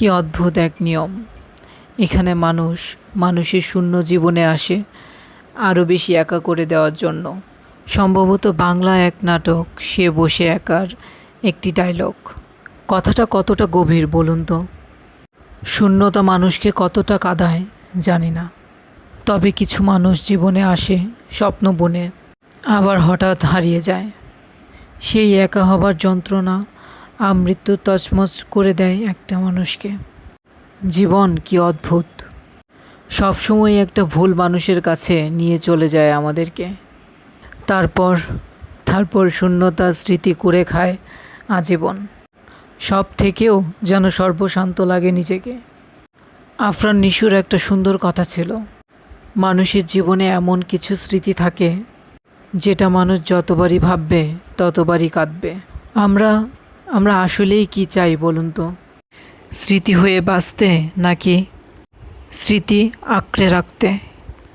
কি অদ্ভুত এক নিয়ম। এখানে মানুষ, মানুষের শূন্য জীবনে আসে, আরও বেশি একা করে দেওয়ার জন্য। সম্ভবত বাংলা এক নাটক, সে বসে একার একটি ডায়লগ কথাটা কতটা গভীর বলুন তো? শূন্যতা মানুষকে কতটা কাঁদায়, জানি না। তবে কিছু মানুষ জীবনে আসে, স্বপ্ন বনে, আবার হঠাৎ হারিয়ে যায়। সেই একা হবার যন্ত্রণা আমৃত্যু তছমছ করে দেয় একটা মানুষকে। জীবন কি অদ্ভুত। সবসময় একটা ভুল মানুষের কাছে নিয়ে চলে যায় আমাদেরকে। তারপর তারপর শূন্যতা স্মৃতি করে খায় আজীবন। সব থেকেও যেন সর্বশান্ত লাগে নিজেকে। আফরান নিশুর একটা সুন্দর কথা ছিল। মানুষের জীবনে এমন কিছু স্মৃতি থাকে, যেটা মানুষ যতবারই ভাববে, ততবারই কাঁদবে। আমরা আমরা আসলেই কি চাই বলুন তো? স্মৃতি হয়ে বাঁচতে নাকি স্মৃতি আঁকড়ে রাখতে?